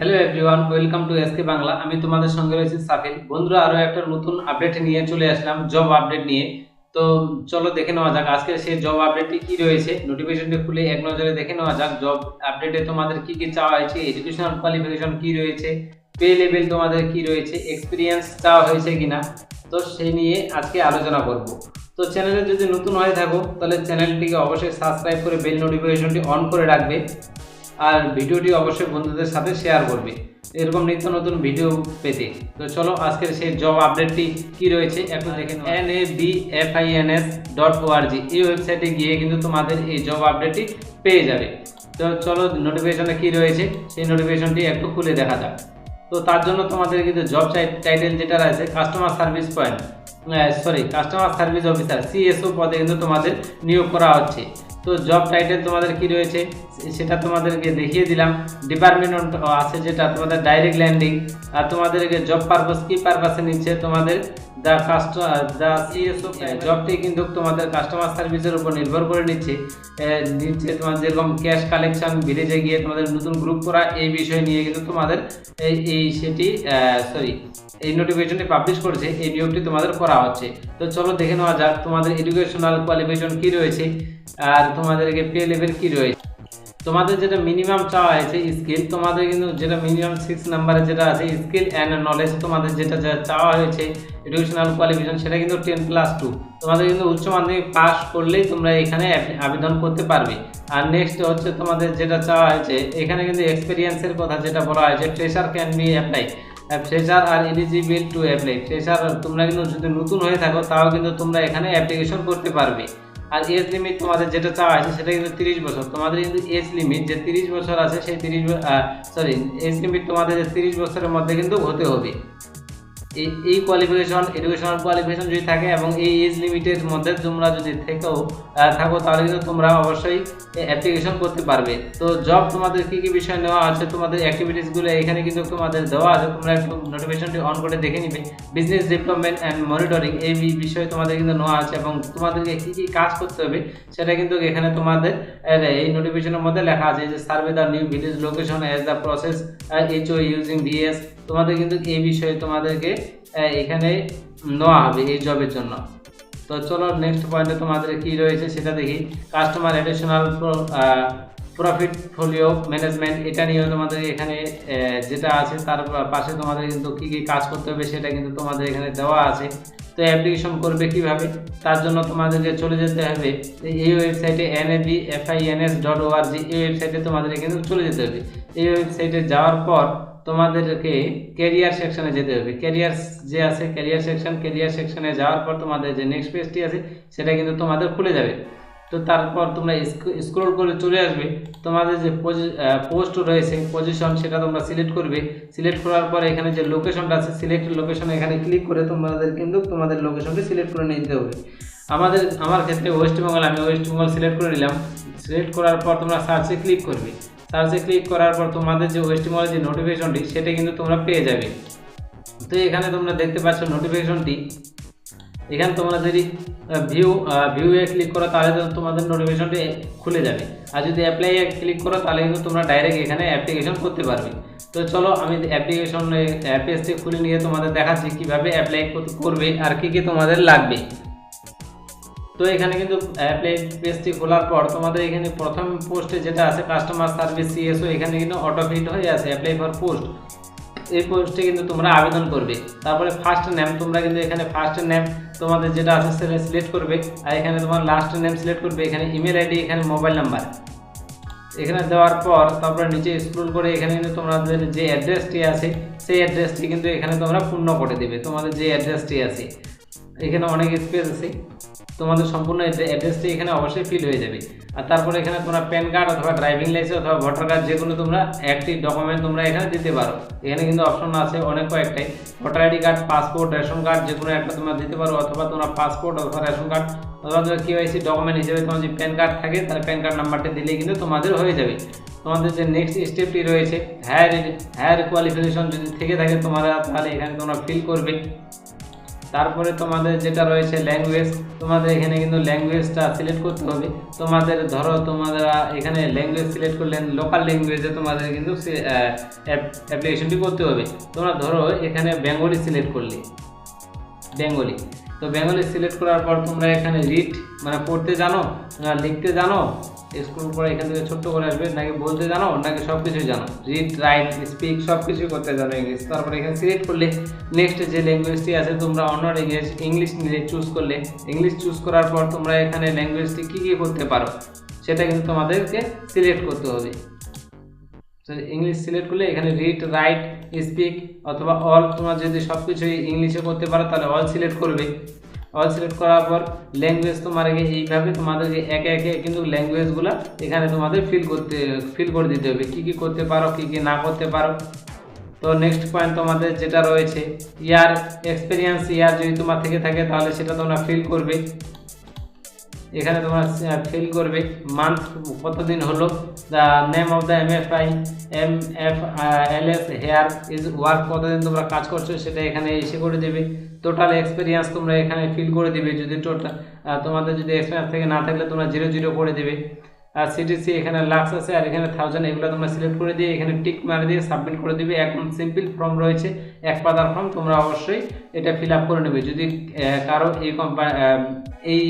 Hello everyone welcome to SK Bangla আমি তোমাদের সঙ্গে রয়েছি সাফিল বন্ধুরা, আরও একটা নতুন আপডেট নিয়ে চলে আসলাম জব আপডেট নিয়ে। তো চলো দেখে নেওয়া যাক আজকে সেই জব আপডেটটি কি রয়েছে? নোটিফিকেশনটি খুলে এক নজরে দেখে নেওয়া যাক জব আপডেটে তোমাদের কি কি চাওয়া হয়েছে? এডুকেশনাল কোয়ালিফিকেশন কি রয়েছে? পে লেভেল তোমাদের কি রয়েছে? এক্সপিরিয়েন্স চাওয়া হয়েছে কিনা? তো সেই নিয়ে আজকে আলোচনা করব। তো চ্যানেলে যদি নতুন হয়ে থাকো, তাহলে চ্যানেলটিকে অবশ্যই সাবস্ক্রাইব করে বেল নোটিফিকেশনটি অন করে রাখবে। আর ভিডিওটি অবশ্যই বন্ধুদের সাথে শেয়ার করবে। এরকম নিত্য নতুন ভিডিও পেতে। তো চলো আজকের সেই জব আপডেটটি কি রয়েছে একটু দেখে N A B F I N S dot ORG এই ওয়েবসাইটে গিয়ে কিন্তু তোমাদের এই জব আপডেটটি পেয়ে যাবে। তো চলো নোটিফিকেশনে কি রয়েছে, সেই নোটিফিকেশনটি একটু খুলে দেখা যাক। তো তার জন্য তোমাদের কিন্তু জব টাইটেল যেটা রয়েছে customer service point sorry customer service officer CSO পদে কিন্তু তোমাদের নিয়োগ করা হচ্ছে। তো জব টাইটেল তোমাদের কি রয়েছে? সেটা তোমাদেরকে দেখিয়ে দিলাম। ডিপার্টমেন্ট আছে যেটা তোমাদের ডাইরেক্ট ল্যান্ডিং আর তোমাদেরকে জব পারপাস কি পারপাসে নিচ্ছে তোমাদের দ্য কাস্টমার দ্য সিএসও জবটি কিন্তু তোমাদের কাস্টমার সার্ভিসের উপর নির্ভর করে নিচ্ছে। নিচ্ছে তোমার যেরকম ক্যাশ কালেকশন ভিলেজে গিয়ে তোমাদের নতুন গ্রুপ করা এই বিষয় নিয়ে কিন্তু তোমাদের এই এই সেটি সরি এই নোটিফিকেশনটি পাবলিশ করেছে এই নিয়োগটি তোমাদের করা হচ্ছে। তো চলো দেখে নেওয়া যাক তোমাদের এডুকেশনাল কোয়ালিফিকেশন কি রয়েছে। আর তোমাদেরকে পে লেভেল কি রয়েছে? তোমাদের যেটা মিনিমাম চাওয়া হয়েছে স্কিল তোমাদের কিন্তু যেটা মিনিমাম সিক্স নাম্বারে যেটা আছে স্কিল অ্যান্ড নলেজ তোমাদের যেটা চাওয়া হয়েছে এডুকেশনাল কোয়ালিফিকেশন সেটা কিন্তু টেন প্লাস টু তোমাদের কিন্তু উচ্চ মাধ্যমিক পাস করলেই তোমরা এখানে আবেদন করতে পারবে। আর নেক্সট হচ্ছে তোমাদের যেটা চাওয়া হয়েছে, এখানে কিন্তু এক্সপিরিয়েন্সের কথা যেটা বলা হয়েছে fresher can be apply fresher are eligible to apply fresher তোমরা কিন্তু যদি নতুন হয়ে থাকো, তাও কিন্তু তোমরা এখানে অ্যাপ্লিকেশন করতে পারবে। আর এজ লিমিট তোমাদের যেটা চাওয়া আছে সেটা কিন্তু তিরিশ বছর। তোমাদের কিন্তু এজ লিমিট যে তিরিশ বছর আছে সেই তিরিশ সরি এজ লিমিট তোমাদের যে তিরিশ বছরের মধ্যে কিন্তু হতে হবে। এই এই কোয়ালিফিকেশন এডুকেশনাল কোয়ালিফিকেশন যদি থাকে এবং এই এজ লিমিটের মধ্যে তোমরা যদি থেকেও থাকো, তাহলে কিন্তু তোমরা অবশ্যই অ্যাপ্লিকেশন করতে পারবে। তো জব তোমাদের কি কি বিষয় নেওয়া আছে, তোমাদের অ্যাক্টিভিটিসগুলো এখানে কিন্তু তোমাদের দেওয়া আছে, তোমরা একটু নোটিফিকেশনটি অন করে দেখে নিবে। বিজনেস ডেভেলপমেন্ট অ্যান্ড মনিটরিং এই বিষয়ে তোমাদের কিন্তু নেওয়া আছে এবং তোমাদেরকে কি কি কাজ করতে হবে, সেটা কিন্তু এখানে তোমাদের এই নোটিফিকেশনের মধ্যে লেখা আছে যে survey the new village location as the process H O using VS তোমাদের কিন্তু এই বিষয়ে তোমাদেরকে এখানে নেওয়া হবে এই জবের জন্য। তো চলো নেক্সট পয়েন্টে তোমাদের কি রয়েছে সেটা দেখি। Customer additional profit folio management এটা নিয়েও তোমাদের এখানে যেটা আছে তার পাশে তোমাদের কিন্তু কি কি কাজ করতে হবে সেটা কিন্তু তোমাদের এখানে দেওয়া আছে। তো অ্যাপ্লিকেশন করবে কীভাবে? তার জন্য তোমাদেরকে চলে যেতে হবে। এই ওয়েবসাইটে N A B F I N S dot ORG এই ওয়েবসাইটে তোমাদের কিন্তু চলে যেতে হবে। এই ওয়েবসাইটে যাওয়ার পর তোমাদেরকে ক্যারিয়ার সেকশনে যেতে হবে। ক্যারিয়ার যে আছে ক্যারিয়ার সেকশন ক্যারিয়ার সেকশনে যাওয়ার পর তোমাদের যে নেক্সট পেজটি আছে, সেটা কিন্তু তোমাদের খুলে যাবে। তো তারপর তোমরা স্ক্রল করে চলে আসবে। তোমাদের যে পোস্ট রয়েছে পজিশন সেটা তোমরা সিলেক্ট করবে। সিলেক্ট করার পর এখানে যে লোকেশনটা আছে সিলেক্ট লোকেশন এখানে ক্লিক করে তোমাদের কিন্তু তোমাদের লোকেশনটি সিলেক্ট করে নিতে হবে। আমাদের, আমার ক্ষেত্রে ওয়েস্ট বেঙ্গল আমি ওয়েস্ট বেঙ্গল সিলেক্ট করে নিলাম। সিলেক্ট করার পর তোমরা সার্চে ক্লিক করবে। সার্চে ক্লিক করার পর তোমাদের যে ওয়েস্ট বেঙ্গলের যে নোটিফিকেশনটি সেটা কিন্তু তোমরা পেয়ে যাবে। তো এখানে তোমরা দেখতে পাচ্ছ নোটিফিকেশনটি এখানে তোমরা যদি ভিউ ভিউ এ ক্লিক করো, তাহলে তোমাদের নোটিফিকেশনটি খুলে যাবে। আর যদি অ্যাপ্লাই এ ক্লিক করো, তাহলে কিন্তু তোমরা ডাইরেক্ট এখানে অ্যাপ্লিকেশন করতে পারবে। তো চলো, আমি অ্যাপ্লিকেশন পেজটি খুলে নিয়ে তোমাদের দেখাচ্ছি কীভাবে অ্যাপ্লাই করবে আর কি কি তোমাদের লাগবে। তো এখানে কিন্তু অ্যাপ্লাই পেজটি খোলার পর তোমাদের এখানে প্রথম পোস্টে যেটা আছে কাস্টমার সার্ভিস সিএসও এখানে কিন্তু অটো ফিট হয়ে আছে অ্যাপ্লাই ফর পোস্ট এই পোস্টে কিন্তু তোমরা আবেদন করবে। তারপরে ফার্স্ট নেম তোমরা কিন্তু এখানে ফার্স্ট নেম তোমাদের যেটা আছে, সেটা সিলেক্ট করবে। আর এখানে তোমার লাস্ট নেম সিলেক্ট করবে, এখানে ইমেল আইডি এখানে মোবাইল নাম্বার এখানে দেওয়ার পর তারপরে নিচে স্ক্রল করে এখানে কিন্তু তোমাদের যে অ্যাড্রেসটি আছে, সেই অ্যাড্রেসটি কিন্তু এখানে তোমরা পূর্ণ করে দেবে। তোমাদের যে অ্যাড্রেসটি আছে, এখানে অনেক স্পেস আছে। তোমাদের সম্পূর্ণ অ্যাড্রেসটি এখানে অবশ্যই ফিল হয়ে যাবে। আর তারপরে এখানে তোমরা প্যান কার্ড অথবা ড্রাইভিং লাইসেন্স অথবা ভোটার কার্ড যে কোনো তোমরা একটি ডকুমেন্ট তোমরা এখানে দিতে পারো। এখানে কিন্তু অপশন আছে অনেক কয়েকটাই। Voter ID card passport ration card যে কোনো একটা তোমরা দিতে পারো অথবা তোমরা পাসপোর্ট অথবা রেশন কার্ড অথবা তোমার কেওয়াইসি ডকুমেন্ট হিসেবে তোমার যে প্যান কার্ড থাকে তার প্যান কার্ড নাম্বারটা দিলেই কিন্তু তোমাদের হয়ে যাবে। তোমাদের যে নেক্সট স্টেপটি রয়েছে হায়ার হায়ার কোয়ালিফিকেশন যদি থেকে থাকে তোমরা তাহলে এখানে তোমরা ফিল করবে। তারপরে তোমাদের যেটা রয়েছে ল্যাঙ্গুয়েজ তোমাদের এখানে কিন্তু ল্যাঙ্গুয়েজটা সিলেক্ট করতে হবে। তোমাদের ধরো তোমাদের এখানে ল্যাঙ্গুয়েজ সিলেক্ট করলে লোকাল ল্যাঙ্গুয়েজে তোমাদের কিন্তু অ্যাপ্লিকেশনটি করতে হবে। তোমরা ধরো এখানে বেঙ্গলি সিলেক্ট করলে। বেঙ্গলি তো বেঙ্গলি সিলেক্ট করার পর তোমরা এখানে রিড মানে পড়তে জানো লিখতে জানো স্কুল পরে এখান থেকে ছোট্ট করে আসবে, নাকি বলতে জানো, নাকি সব কিছুই জানো? রিড রাইট স্পিক সব কিছুই করতে জানো ইংলিশ তারপরে এখানে সিলেক্ট করলে নেক্সট যে ল্যাঙ্গুয়েজটি আছে, তোমরা অন্য ইংলিশ ইংলিশ নিলে চুজ করলে ইংলিশ চুজ করার পর তোমরা এখানে ল্যাঙ্গুয়েজটি কী কী করতে পারো, সেটা কিন্তু তোমাদেরকে সিলেক্ট করতে হবে। ইংলিশ সিলেক্ট করলে এখানে রিড রাইট স্পিক অথবা অল তোমরা যদি সব কিছুই ইংলিশে করতে পারো, তাহলে অল সিলেক্ট করবে। অল সিলেক্ট করার পর ল্যাঙ্গুয়েজ তোমাদেরকে এইভাবে তোমাদেরকে একে একে কিন্তু ল্যাঙ্গুয়েজগুলো এখানে তোমাদের ফিল করতে ফিল করে দিতে হবে। কী কী করতে পারো, কী কী না করতে পারো। তো নেক্সট পয়েন্ট তোমাদের যেটা রয়েছে ইয়ার এক্সপিরিয়েন্স ইয়ার যদি তোমার থেকে থাকে তাহলে সেটা তোমরা ফিল করবে। এখানে তোমরা ফিল করবে মান্থ কতদিন হলো the name of the M F I M F L S here is work কতদিন তোমরা কাজ করছ সেটা এখানে এসে করে দেবে। টোটাল এক্সপিরিয়েন্স তোমরা এখানে ফিল করে দিবে যদি টোটাল তোমাদের যদি এক্সপিরিয়েন্স থেকে না থাকলে তোমরা জিরো জিরো করে দেবে। আর সিটিসি এখানে লাক্স আছে আর এখানে থাউজেন্ড এগুলো তোমরা সিলেক্ট করে দিয়ে এখানে টিক মারে দিয়ে সাবমিট করে দিবে। এখন সিম্পল ফর্ম রয়েছে। এক পাতার ফর্ম, তোমরা অবশ্যই এটা ফিল আপ করে নেবে। যদি কারও এই কোম্পানি এই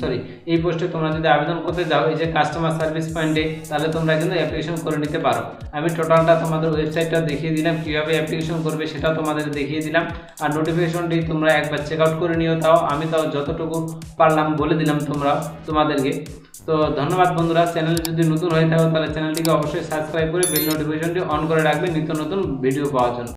সরি এই পোস্টে তোমরা যদি আবেদন করতে যাও, এই যে কাস্টমার সার্ভিস পয়েন্টে তাহলে তোমরা কিন্তু অ্যাপ্লিকেশন করে নিতে পারো। আমি টোটালটা তোমাদের ওয়েবসাইটটা দেখিয়ে দিলাম, কীভাবে অ্যাপ্লিকেশন করবে সেটা তোমাদের দেখিয়ে দিলাম। আর নোটিফিকেশনটি তোমরা একবার চেক আউট করে নিও তাও, আমি তাও যতটুকু পারলাম বলে দিলাম তোমরা তোমাদেরকে। তো ধন্যবাদ বন্ধুরা চ্যানেল যদি নতুন হয়ে থাকো, তাহলে চ্যানেলটিকে অবশ্যই সাবস্ক্রাইব করে বেল নোটিফিকেশনটি অন করে রাখবে, নিত্য নতুন ভিডিও পাওয়ার জন্য।